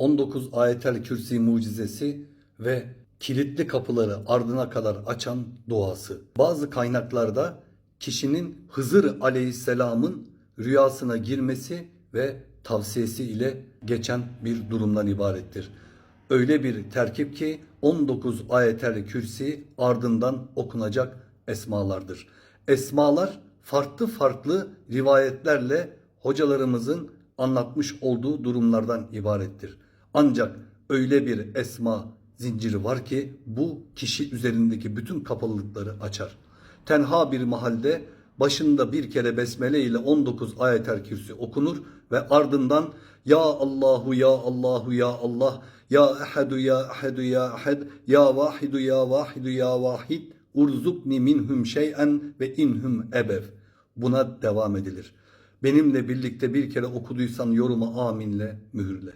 19 ayetel kürsi mucizesi ve kilitli kapıları ardına kadar açan duası. Bazı kaynaklarda kişinin Hızır aleyhisselamın rüyasına girmesi ve tavsiyesi ile geçen bir durumdan ibarettir. Öyle bir terkip ki 19 ayetel kürsi ardından okunacak esmalardır. Esmalar farklı farklı rivayetlerle hocalarımızın anlatmış olduğu durumlardan ibarettir. Ancak öyle bir esma zinciri var ki bu kişi üzerindeki bütün kapalılıkları açar. Tenha bir mahalde başında bir kere besmele ile 19 ayetel kürsü okunur ve ardından Ya Allahu Ya Allahu Ya Allah Ya Ehadu Ya Ehadu Ya Ehed Ya Vahidu Ya Vahidu Ya Vahid Urzukni minhum şey'en ve inhum ebev. Buna devam edilir. Benimle birlikte bir kere okuduysan yoruma aminle mühürle.